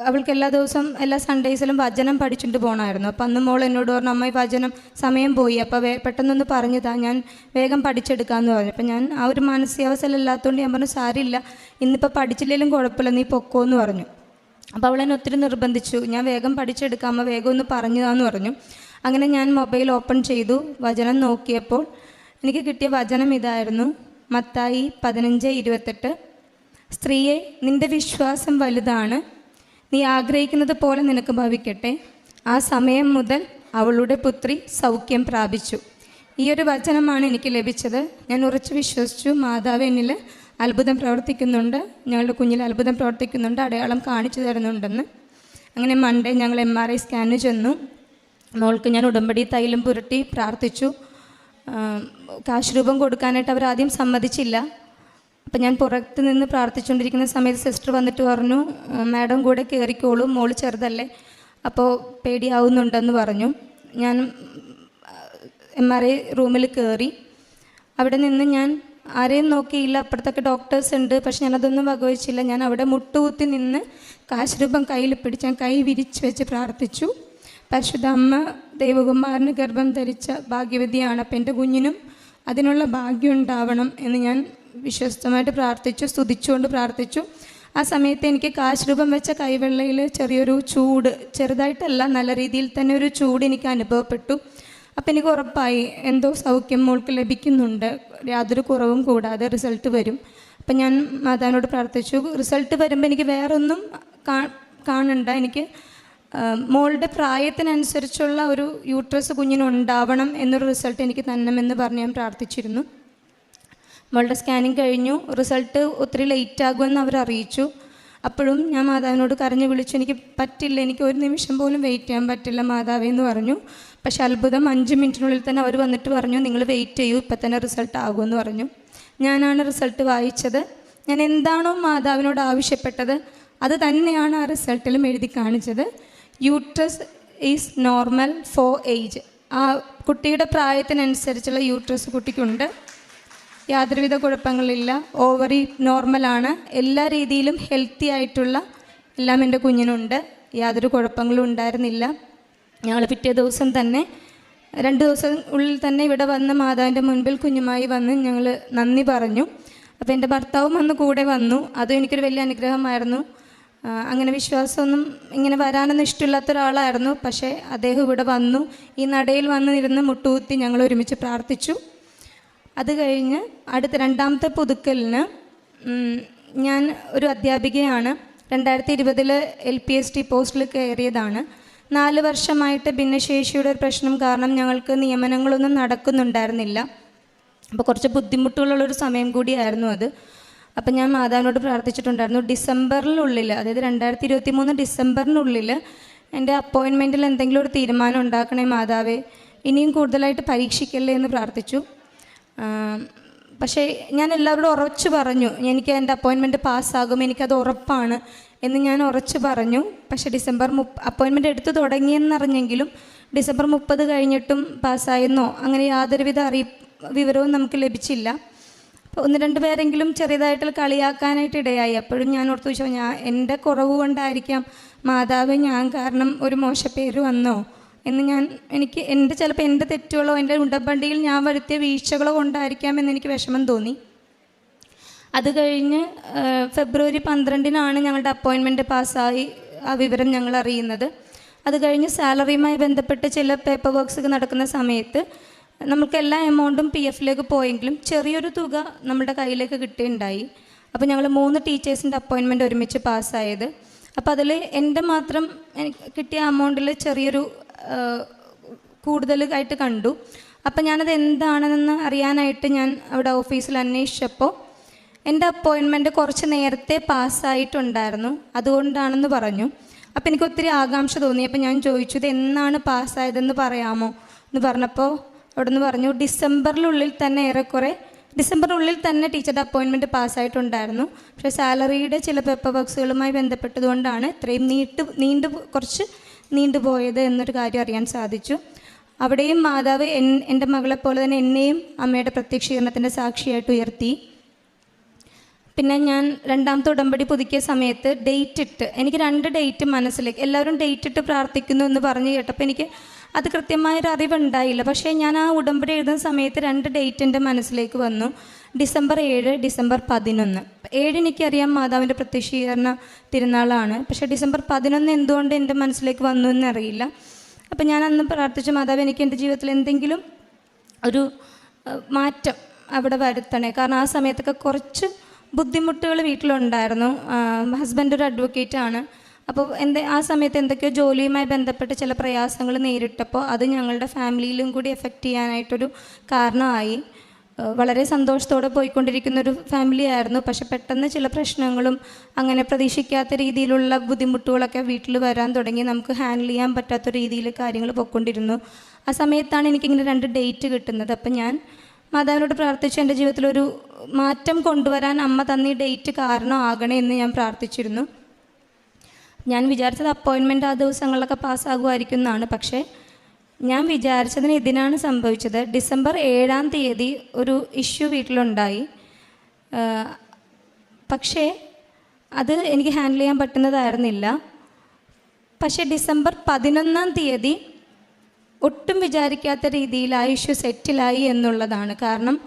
അവൾക്ക് എല്ലാ ദിവസവും എല്ലാ സൺഡേസിലും വചനം പഠിച്ചിട്ട് പോകണമായിരുന്നു അപ്പം അന്ന് മോൾ എന്നോട് പറഞ്ഞു അമ്മ വചനം സമയം പോയി. അപ്പോൾ വേ പെട്ടെന്നൊന്ന് പറഞ്ഞതാ. ഞാൻ വേഗം പഠിച്ചെടുക്കാമെന്ന് പറഞ്ഞു. അപ്പം ഞാൻ ആ ഒരു മാനസികാവസ്ഥ ഇല്ലാത്തതുകൊണ്ട് ഞാൻ പറഞ്ഞു സാരില്ല. ഇന്നിപ്പോൾ പഠിച്ചില്ലെങ്കിലും കുഴപ്പമില്ല. നീ പൊക്കോ എന്ന് പറഞ്ഞു. അപ്പോൾ അവൾ എന്നെ ഒത്തിരി നിർബന്ധിച്ചു. ഞാൻ വേഗം പഠിച്ചെടുക്കാം. അമ്മ വേഗം ഒന്ന് പറഞ്ഞതാന്ന് പറഞ്ഞു. അങ്ങനെ ഞാൻ മൊബൈൽ ഓപ്പൺ ചെയ്തു. വചനം നോക്കിയപ്പോൾ എനിക്ക് കിട്ടിയ വചനം ഇതായിരുന്നു. മത്തായി പതിനഞ്ച് ഇരുപത്തെട്ട്. സ്ത്രീയെ നിന്റെ വിശ്വാസം വലുതാണ്. നീ ആഗ്രഹിക്കുന്നത് പോലെ നിനക്ക് ഭവിക്കട്ടെ. ആ സമയം മുതൽ അവളുടെ പുത്രി സൗഖ്യം പ്രാപിച്ചു. ഈ ഒരു വചനമാണ് എനിക്ക് ലഭിച്ചത്. ഞാൻ ഉറച്ചു വിശ്വസിച്ചു. മാതാവ് എന്നിൽ അത്ഭുതം പ്രവർത്തിക്കുന്നുണ്ട്. ഞങ്ങളുടെ കുഞ്ഞിൽ അത്ഭുതം പ്രവർത്തിക്കുന്നുണ്ട്. അടയാളം കാണിച്ചു തരുന്നുണ്ടെന്ന്. അങ്ങനെ മൺഡേ ഞങ്ങൾ എം ആർ ഐ സ്കാനിന് ചെന്നു. മോൾക്ക് ഞാൻ ഉടമ്പടി തൈലം പുരട്ടി പ്രാർത്ഥിച്ചു. കാശ് രൂപം കൊടുക്കാനായിട്ട് അവർ ആദ്യം സമ്മതിച്ചില്ല. അപ്പം ഞാൻ പുറത്ത് നിന്ന് പ്രാർത്ഥിച്ചുകൊണ്ടിരിക്കുന്ന സമയത്ത് സിസ്റ്റർ വന്നിട്ട് പറഞ്ഞു "ആ, മാഡം കൂടെ കയറിക്കോളും മോൾ ചെറുതല്ലേ അപ്പോൾ പേടിയാവുന്നുണ്ടെന്ന് പറഞ്ഞു. ഞാൻ എം ആർ ഐ റൂമിൽ കയറി അവിടെ നിന്ന് ഞാൻ ആരെയും നോക്കിയില്ല അപ്പുറത്തൊക്കെ ഡോക്ടേഴ്സ് ഉണ്ട് പക്ഷെ ഞാനതൊന്നും വകവച്ചില്ല. ഞാൻ അവിടെ മുട്ടുകുത്തി നിന്ന് കാശ് രൂപം കയ്യിൽ പിടിച്ച് ഞാൻ കൈ വിരിച്ച് വെച്ച് പ്രാർത്ഥിച്ചു. പരിശുദ്ധ അമ്മ ദൈവകുമാരന് ഗർഭം ധരിച്ച ഭാഗ്യവതിയാണ് അപ്പം എന്റെ കുഞ്ഞിനും അതിനുള്ള ഭാഗ്യം ഉണ്ടാവണം എന്ന് ഞാൻ വിശ്വസ്തമായിട്ട് പ്രാർത്ഥിച്ചു സ്തുതിച്ചുകൊണ്ട് പ്രാർത്ഥിച്ചു. ആ സമയത്ത് എനിക്ക് കാശ് രൂപം വെച്ച കൈവെള്ളയിൽ ചെറിയൊരു ചൂട് ചെറുതായിട്ടല്ല നല്ല രീതിയിൽ തന്നെ ഒരു ചൂട് എനിക്ക് അനുഭവപ്പെട്ടു. അപ്പം എനിക്ക് ഉറപ്പായി എന്തോ സൗഖ്യം മോൾക്ക് ലഭിക്കുന്നുണ്ട് യാതൊരു കുറവും കൂടാതെ റിസൾട്ട് വരും. അപ്പം ഞാൻ മാതാവിനോട് പ്രാർത്ഥിച്ചു റിസൾട്ട് വരുമ്പോൾ എനിക്ക് വേറൊന്നും കാണണ്ട എനിക്ക് മോളുടെ പ്രായത്തിനനുസരിച്ചുള്ള ഒരു യൂട്രസ് കുഞ്ഞിനുണ്ടാവണം എന്നൊരു റിസൾട്ട് എനിക്ക് തന്നെമെന്ന് പറഞ്ഞ് ഞാൻ പ്രാർത്ഥിച്ചിരുന്നു. മോളുടെ സ്കാനിങ് കഴിഞ്ഞു. റിസൾട്ട് ഒത്തിരി ലേറ്റ് ആകുമെന്ന് അവർ അറിയിച്ചു. അപ്പോഴും ഞാൻ മാതാവിനോട് കരഞ്ഞു വിളിച്ചു. എനിക്ക് പറ്റില്ല. എനിക്ക് ഒരു നിമിഷം പോലും വെയിറ്റ് ചെയ്യാൻ പറ്റില്ല മാതാവേ എന്ന് പറഞ്ഞു. പക്ഷെ അത്ഭുതം അഞ്ച് മിനിറ്റിനുള്ളിൽ തന്നെ അവർ വന്നിട്ട് പറഞ്ഞു നിങ്ങൾ വെയിറ്റ് ചെയ്യൂ. ഇപ്പം തന്നെ റിസൾട്ട് ആകുമെന്ന് പറഞ്ഞു. ഞാനാണ് റിസൾട്ട് വായിച്ചത്. ഞാൻ എന്താണോ മാതാവിനോട് ആവശ്യപ്പെട്ടത് അത് തന്നെയാണ് ആ റിസൾട്ടിലും എഴുതി കാണിച്ചത്. Uterus is normal for age. ആ കുട്ടിയുടെ പ്രായത്തിനനുസരിച്ചുള്ള യൂട്രസ് കുട്ടിക്കുണ്ട്. യാതൊരുവിധ കുഴപ്പങ്ങളില്ല. ഓവറി നോർമലാണ്. എല്ലാ രീതിയിലും ഹെൽത്തി ആയിട്ടുള്ള എല്ലാം എന്റെ കുഞ്ഞിനുണ്ട്. യാതൊരു കുഴപ്പങ്ങളും ഉണ്ടായിരുന്നില്ല. ഞങ്ങൾ പിറ്റേ ദിവസം തന്നെ രണ്ട് ദിവസം ഉള്ളിൽ തന്നെ ഇവിടെ വന്ന് മാതാവിന്റെ മുൻപിൽ കുഞ്ഞുമായി വന്ന് ഞങ്ങൾ നന്ദി പറഞ്ഞു. അപ്പോൾ എന്റെ ഭർത്താവും വന്ന് കൂടെ വന്നു. അതും എനിക്കൊരു വലിയ അനുഗ്രഹമായിരുന്നു. അങ്ങനെ വിശ്വാസമൊന്നും ഇങ്ങനെ വരാനൊന്നും ഇഷ്ടമില്ലാത്ത ഒരാളായിരുന്നു. പക്ഷേ അദ്ദേഹം ഇവിടെ വന്നു. ഈ നടയിൽ വന്നു ഇരുന്ന് മുട്ടുകുത്തി ഞങ്ങൾ ഒരുമിച്ച് പ്രാർത്ഥിച്ചു. അത് കഴിഞ്ഞ് അടുത്ത രണ്ടാമത്തെ പുതുക്കലിന് ഞാൻ ഒരു അധ്യാപികയാണ്. രണ്ടായിരത്തി ഇരുപതിൽ എൽ പി എസ് ടി പോസ്റ്റിൽ കയറിയതാണ്. നാല് വർഷമായിട്ട് ഭിന്നശേഷിയുടെ ഒരു പ്രശ്നം കാരണം ഞങ്ങൾക്ക് നിയമനങ്ങളൊന്നും നടക്കുന്നുണ്ടായിരുന്നില്ല. അപ്പോൾ കുറച്ച് ബുദ്ധിമുട്ടുകളുള്ളൊരു സമയം കൂടിയായിരുന്നു അത്. അപ്പം ഞാൻ മാതാവിനോട് പ്രാർത്ഥിച്ചിട്ടുണ്ടായിരുന്നു. ഡിസംബറിനുള്ളിൽ അതായത് രണ്ടായിരത്തി ഇരുപത്തി മൂന്ന് ഡിസംബറിനുള്ളിൽ എന്റെ അപ്പോയിൻമെന്റിൽ എന്തെങ്കിലും ഒരു തീരുമാനം ഉണ്ടാക്കണേ മാതാവേ ഇനിയും കൂടുതലായിട്ട് പരീക്ഷിക്കല്ലേ എന്ന് പ്രാർത്ഥിച്ചു. പക്ഷേ ഞാൻ എല്ലാവരോടും ഉറച്ച് പറഞ്ഞു എനിക്ക് എന്റെ അപ്പോയിൻമെന്റ് പാസ്സാകും എനിക്കത് ഉറപ്പാണ് എന്ന് ഞാൻ ഉറച്ച് പറഞ്ഞു. പക്ഷേ ഡിസംബർ മുപ്പ അപ്പോയിൻമെന്റ് എടുത്തു തുടങ്ങിയെന്നറിഞ്ഞെങ്കിലും ഡിസംബർ മുപ്പത് കഴിഞ്ഞിട്ടും പാസ്സായെന്നോ അങ്ങനെ യാതൊരുവിധ അറിയി വിവരവും നമുക്ക് ലഭിച്ചില്ല. ഒന്ന് രണ്ട് പേരെങ്കിലും ചെറിയതായിട്ട് കളിയാക്കാനായിട്ട് ഇടയായി. അപ്പോഴും ഞാൻ ഓർത്തു വെച്ചോ ഞാൻ എന്റെ കുറവ് കൊണ്ടായിരിക്കാം മാതാവ് ഞാൻ കാരണം ഒരു മോശപ്പേര് വന്നോ എന്ന് ഞാൻ എനിക്ക് എന്റെ ചിലപ്പോൾ എന്റെ തെറ്റുകളോ എന്റെ ഉണ്ടമ്പണ്ടിയിൽ ഞാൻ വരുത്തിയ വീഴ്ചകളോ കൊണ്ടായിരിക്കാം എന്ന് എനിക്ക് വിഷമം തോന്നി. അത് കഴിഞ്ഞ് ഫെബ്രുവരി പന്ത്രണ്ടിനാണ് ഞങ്ങളുടെ അപ്പോയിൻമെന്റ് പാസ്സായി ആ വിവരം ഞങ്ങൾ അറിയുന്നത്. അത് കഴിഞ്ഞ് സാലറിയുമായി ബന്ധപ്പെട്ട് ചില പേപ്പർ വർക്ക്സ് നടക്കുന്ന സമയത്ത് നമുക്ക് എല്ലാ എമൗണ്ടും പി എഫിലേക്ക് പോയെങ്കിലും ചെറിയൊരു തുക നമ്മുടെ കയ്യിലേക്ക് കിട്ടുകയുണ്ടായി അപ്പോൾ ഞങ്ങൾ മൂന്ന് ടീച്ചേഴ്സിന്റെ അപ്പോയിൻമെന്റ് ഒരുമിച്ച് പാസ്സായത്. അപ്പോൾ അതിൽ എന്റെ മാത്രം കിട്ടിയ എമൗണ്ടിൽ ചെറിയൊരു കൂടുതൽ ആയിട്ട് കണ്ടു. അപ്പം ഞാനത് എന്താണെന്ന് അറിയാനായിട്ട് ഞാൻ അവിടെ ഓഫീസിൽ അന്വേഷിച്ചപ്പോൾ എന്റെ അപ്പോയിൻമെന്റ് കുറച്ച് നേരത്തെ പാസ്സായിട്ടുണ്ടായിരുന്നു. അതുകൊണ്ടാണെന്ന് പറഞ്ഞു. അപ്പോൾ എനിക്ക് ഒത്തിരി ആകാംക്ഷ തോന്നി. അപ്പോൾ ഞാൻ ചോദിച്ചു ഇത് എന്നാണ് പാസ്സായതെന്ന് പറയാമോ? എന്ന് പറഞ്ഞപ്പോൾ അവിടെ നിന്ന് പറഞ്ഞു ഡിസംബറിനുള്ളിൽ തന്നെ ഏറെക്കുറെ ഡിസംബറിനുള്ളിൽ തന്നെ ടീച്ചറുടെ അപ്പോയിൻമെന്റ് പാസ്സായിട്ടുണ്ടായിരുന്നു. പക്ഷേ സാലറിയുടെ ചില പേപ്പർ വർക്ക്സുകളുമായി ബന്ധപ്പെട്ടതുകൊണ്ടാണ് ഇത്രയും നീട്ട് നീണ്ടു കുറച്ച് നീണ്ടുപോയത് എന്നൊരു കാര്യം അറിയാൻ സാധിച്ചു. അവിടെയും മാതാവ് എൻ എന്റെ മകളെപ്പോലെ തന്നെ എന്നെയും അമ്മയുടെ പ്രത്യക്ഷീകരണത്തിന്റെ സാക്ഷിയായിട്ട് ഉയർത്തി. പിന്നെ ഞാൻ രണ്ടാമത്തെ ഉടമ്പടി പുതുക്കിയ സമയത്ത് ഡേറ്റ് ഇട്ട് എനിക്ക് രണ്ട് ഡേറ്റ് മനസ്സിലേക്ക് എല്ലാവരും ഡേറ്റ് ഇട്ട് പ്രാർത്ഥിക്കുന്നു എന്ന് പറഞ്ഞ് കേട്ടപ്പോൾ എനിക്ക് അത് കൃത്യമായൊരു അറിവുണ്ടായില്ല. പക്ഷേ ഞാൻ ആ ഉടമ്പടി എഴുതുന്ന സമയത്ത് രണ്ട് ഡേറ്റ് എന്റെ മനസ്സിലേക്ക് വന്നു. ഡിസംബർ ഏഴ് ഡിസംബർ പതിനൊന്ന്. ഏഴ് എനിക്കറിയാം മാതാവിന്റെ പ്രത്യക്ഷീകരണ തിരുനാളാണ്. പക്ഷേ ഡിസംബർ പതിനൊന്ന് എന്തുകൊണ്ട് എന്റെ മനസ്സിലേക്ക് വന്നു എന്നറിയില്ല. അപ്പം ഞാൻ അന്ന് പ്രാർത്ഥിച്ച മാതാവ് എനിക്ക് എന്റെ ജീവിതത്തിൽ എന്തെങ്കിലും ഒരു മാറ്റം അവിടെ വരുത്തണേ. കാരണം ആ സമയത്തൊക്കെ കുറച്ച് ബുദ്ധിമുട്ടുകൾ വീട്ടിലുണ്ടായിരുന്നു. ഹസ്ബൻഡ് ഒരു അഡ്വക്കേറ്റാണ് അപ്പോൾ എന്ത് ആ സമയത്ത് എന്തൊക്കെയോ ജോലിയുമായി ബന്ധപ്പെട്ട് ചില പ്രയാസങ്ങൾ നേരിട്ടപ്പോൾ അത് ഞങ്ങളുടെ ഫാമിലിയിലും കൂടി എഫക്റ്റ് ചെയ്യാനായിട്ടൊരു കാരണമായി. വളരെ സന്തോഷത്തോടെ പോയിക്കൊണ്ടിരിക്കുന്ന ഒരു ഫാമിലി ആയിരുന്നു പക്ഷെ പെട്ടെന്ന് ചില പ്രശ്നങ്ങളും അങ്ങനെ പ്രതീക്ഷിക്കാത്ത രീതിയിലുള്ള ബുദ്ധിമുട്ടുകളൊക്കെ വീട്ടിൽ വരാൻ തുടങ്ങി. നമുക്ക് ഹാൻഡിൽ ചെയ്യാൻ പറ്റാത്ത രീതിയിൽ കാര്യങ്ങൾ പോയിക്കൊണ്ടിരുന്നു. ആ സമയത്താണ് എനിക്കിങ്ങനെ രണ്ട് ഡേറ്റ് കിട്ടുന്നത്. അപ്പം ഞാൻ മാതാവിനോട് പ്രാർത്ഥിച്ചു എന്റെ ജീവിതത്തിലൊരു മാറ്റം കൊണ്ടുവരാൻ അമ്മ തന്ന ഈ ഡേറ്റ് കാരണമാകണേ എന്ന് ഞാൻ പ്രാർത്ഥിച്ചിരുന്നു. ഞാൻ വിചാരിച്ചത് അപ്പോയിൻമെന്റ് ആ ദിവസങ്ങളിലൊക്കെ പാസ്സാകുമായിരിക്കും എന്നാണ്. പക്ഷേ ഞാൻ വിചാരിച്ചതിന് ഇതിനാണ് സംഭവിച്ചത്. ഡിസംബർ ഏഴാം തീയതി ഒരു ഇഷ്യൂ വീട്ടിലുണ്ടായി. പക്ഷേ അത് എനിക്ക് ഹാൻഡിൽ ചെയ്യാൻ പറ്റുന്നതായിരുന്നില്ല. പക്ഷേ ഡിസംബർ പതിനൊന്നാം തീയതി ഒട്ടും വിചാരിക്കാത്ത രീതിയിൽ ആ ഇഷ്യൂ സെറ്റിലായി എന്നുള്ളതാണ്. കാരണം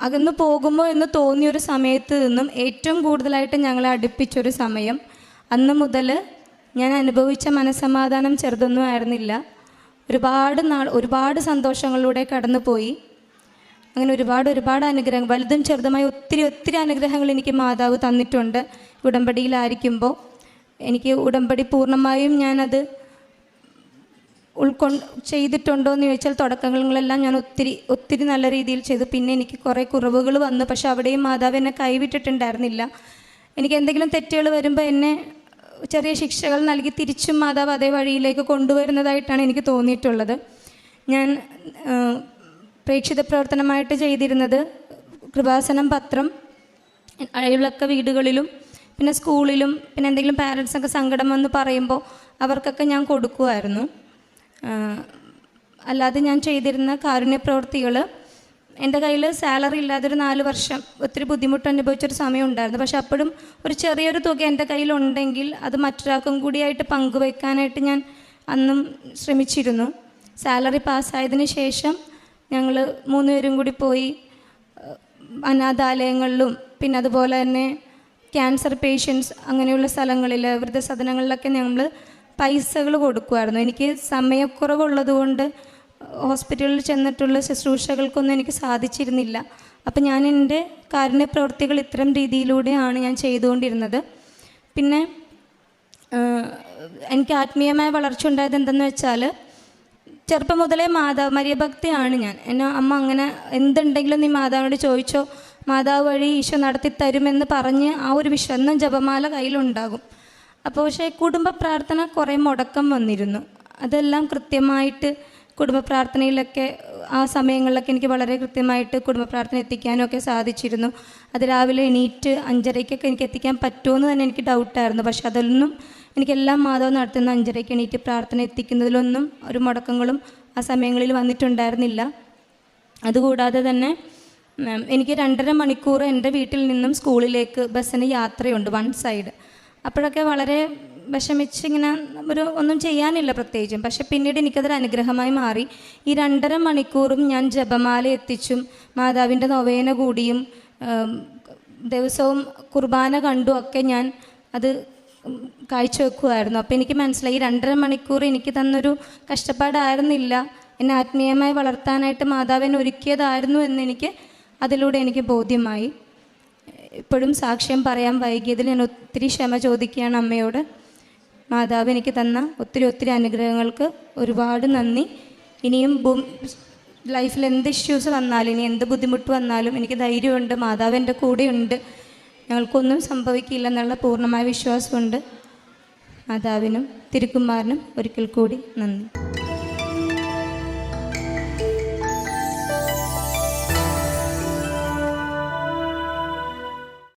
അകന്നു പോകുമോ എന്ന് തോന്നിയൊരു സമയത്ത് നിന്നും ഏറ്റവും കൂടുതലായിട്ട് ഞങ്ങളെ അടുപ്പിച്ചൊരു സമയം അന്ന് മുതൽ ഞാൻ അനുഭവിച്ച മനസമാധാനം ചെറുതൊന്നും ആയിരുന്നില്ല. ഒരുപാട് നാൾ ഒരുപാട് സന്തോഷങ്ങളിലൂടെ കടന്നുപോയി. അങ്ങനെ ഒരുപാട് ഒരുപാട് അനുഗ്രഹം വലുതും ചെറുതുമായ ഒത്തിരി ഒത്തിരി അനുഗ്രഹങ്ങൾ എനിക്ക് മാതാവ് തന്നിട്ടുണ്ട്. ഉടമ്പടിയിലായിരിക്കുമ്പോൾ എനിക്ക് ഉടമ്പടി പൂർണമായും ഞാനത് ഉൾക്കൊണ്ട് ചെയ്തിട്ടുണ്ടോ എന്ന് ചോദിച്ചാൽ തുടക്കങ്ങളെല്ലാം ഞാൻ ഒത്തിരി ഒത്തിരി നല്ല രീതിയിൽ ചെയ്തു. പിന്നെ എനിക്ക് കുറേ കുറവുകൾ വന്നു. പക്ഷെ അവിടെയും മാതാവ് എന്നെ കൈവിട്ടിട്ടുണ്ടായിരുന്നില്ല. എനിക്ക് എന്തെങ്കിലും തെറ്റുകൾ വരുമ്പോൾ എന്നെ ചെറിയ ശിക്ഷകൾ നൽകി തിരിച്ചും മാതാവ് അതേ വഴിയിലേക്ക് കൊണ്ടുവരുന്നതായിട്ടാണ് എനിക്ക് തോന്നിയിട്ടുള്ളത്. ഞാൻ പ്രേക്ഷിത പ്രവർത്തനമായിട്ട് ചെയ്തിരുന്നത് കൃപാസനം പത്രം അഴിവിളക്ക വീടുകളിലും പിന്നെ സ്കൂളിലും പിന്നെ എന്തെങ്കിലും പാരൻസൊക്കെ സങ്കടം വന്ന് പറയുമ്പോൾ അവർക്കൊക്കെ ഞാൻ കൊടുക്കുമായിരുന്നു അല്ലാതെ ഞാൻ ചെയ്തിരുന്ന കാരുണ്യ പ്രവൃത്തികൾ എന്റെ കയ്യിൽ സാലറി ഇല്ലാതെ ഒരു നാല് വർഷം ഒത്തിരി ബുദ്ധിമുട്ട് അനുഭവിച്ചൊരു സമയം ഉണ്ടായിരുന്നു പക്ഷെ അപ്പോഴും ഒരു ചെറിയൊരു തുക എന്റെ കയ്യിലുണ്ടെങ്കിൽ അത് മറ്റൊരാൾക്കും കൂടിയായിട്ട് പങ്കുവയ്ക്കാനായിട്ട് ഞാൻ അന്നും ശ്രമിച്ചിരുന്നു. സാലറി പാസ്സായതിനു ശേഷം ഞങ്ങൾ മൂന്നുപേരും കൂടി പോയി അനാഥാലയങ്ങളിലും പിന്നെ അതുപോലെ തന്നെ ക്യാൻസർ പേഷ്യൻസ് അങ്ങനെയുള്ള സ്ഥലങ്ങളിൽ വൃദ്ധസദനങ്ങളിലൊക്കെ ഞങ്ങൾ പൈസകൾ കൊടുക്കുമായിരുന്നു. എനിക്ക് സമയക്കുറവുള്ളത് കൊണ്ട് ഹോസ്പിറ്റലിൽ ചെന്നിട്ടുള്ള ശുശ്രൂഷകൾക്കൊന്നും എനിക്ക് സാധിച്ചിരുന്നില്ല. അപ്പം ഞാൻ എന്റെ കാരുണ്യ പ്രവൃത്തികൾ ഇത്തരം രീതിയിലൂടെയാണ് ഞാൻ ചെയ്തുകൊണ്ടിരുന്നത്. പിന്നെ എനിക്ക് ആത്മീയമായ വളർച്ച ഉണ്ടായത് എന്തെന്ന് വെച്ചാൽ ചെറുപ്പം മുതലേ മാതാവ് മര്യഭക്തിയാണ് ഞാൻ. എന്നെ അമ്മ അങ്ങനെ എന്തുണ്ടെങ്കിലും നീ മാതാവിനോട് ചോദിച്ചോ മാതാവ് വഴി ഈശോ നടത്തി തരുമെന്ന് പറഞ്ഞ് ആ ഒരു വിശ്വസം ജപമാല കയ്യിലുണ്ടാകും. അപ്പോൾ പക്ഷേ കുടുംബ പ്രാർത്ഥന കുറേ മുടക്കം വന്നിരുന്നു. അതെല്ലാം കൃത്യമായിട്ട് കുടുംബ പ്രാർത്ഥനയിലൊക്കെ ആ സമയങ്ങളിലൊക്കെ എനിക്ക് വളരെ കൃത്യമായിട്ട് കുടുംബ പ്രാർത്ഥന എത്തിക്കാനും ഒക്കെ സാധിച്ചിരുന്നു. അത് രാവിലെ എണീറ്റ് അഞ്ചരയ്ക്കൊക്കെ എനിക്ക് എത്തിക്കാൻ പറ്റുമെന്ന് തന്നെ എനിക്ക് ഡൗട്ടായിരുന്നു. പക്ഷെ അതൊന്നും എനിക്കെല്ലാം മാധവം നടത്തുന്ന അഞ്ചരയ്ക്ക് എണീറ്റ് പ്രാർത്ഥന എത്തിക്കുന്നതിലൊന്നും ഒരു മുടക്കങ്ങളും ആ സമയങ്ങളിൽ വന്നിട്ടുണ്ടായിരുന്നില്ല. അതുകൂടാതെ തന്നെ എനിക്ക് രണ്ടര മണിക്കൂർ എന്റെ വീട്ടിൽ നിന്നും സ്കൂളിലേക്ക് ബസ്സിന് യാത്രയുണ്ട് വൺ സൈഡ്. അപ്പോഴൊക്കെ വളരെ വിഷമിച്ച് ഇങ്ങനെ ഒരു ഒന്നും ചെയ്യാനില്ല പ്രത്യേകിച്ചും. പക്ഷെ പിന്നീട് എനിക്കതൊരു അനുഗ്രഹമായി മാറി. ഈ രണ്ടര മണിക്കൂറും ഞാൻ ജപമാല എത്തിച്ചും മാതാവിന്റെ നൊവേന കൂടിയും ദിവസവും കുർബാന കണ്ടും ഒക്കെ ഞാൻ അത് കാഴ്ചവെക്കുമായിരുന്നു അപ്പോൾ എനിക്ക് മനസ്സിലായി രണ്ടര മണിക്കൂർ എനിക്ക് തന്നൊരു കഷ്ടപ്പാടായിരുന്നില്ല. എന്നെ ആത്മീയമായി വളർത്താനായിട്ട് മാതാവിനെ ഒരുക്കിയതായിരുന്നു എന്നെനിക്ക് അതിലൂടെ എനിക്ക് ബോധ്യമായി. ഇപ്പോഴും സാക്ഷ്യം പറയാൻ വൈകിയതിൽ ഞാൻ ഒത്തിരി ക്ഷമ ചോദിക്കുകയാണ് അമ്മയോട്. മാതാവ് എനിക്ക് തന്ന ഒത്തിരി ഒത്തിരി അനുഗ്രഹങ്ങൾക്ക് ഒരുപാട് നന്ദി. ഇനിയും ലൈഫിൽ എന്ത് ഇഷ്യൂസ് വന്നാലും ഇനി എന്ത് ബുദ്ധിമുട്ട് വന്നാലും എനിക്ക് ധൈര്യമുണ്ട് മാതാവ് എന്റെ കൂടെയുണ്ട്. ഞങ്ങൾക്കൊന്നും സംഭവിക്കില്ല എന്നുള്ള പൂർണമായ വിശ്വാസമുണ്ട്. മാതാവിനും തിരുക്കുമാറിനും ഒരിക്കൽ കൂടി നന്ദി.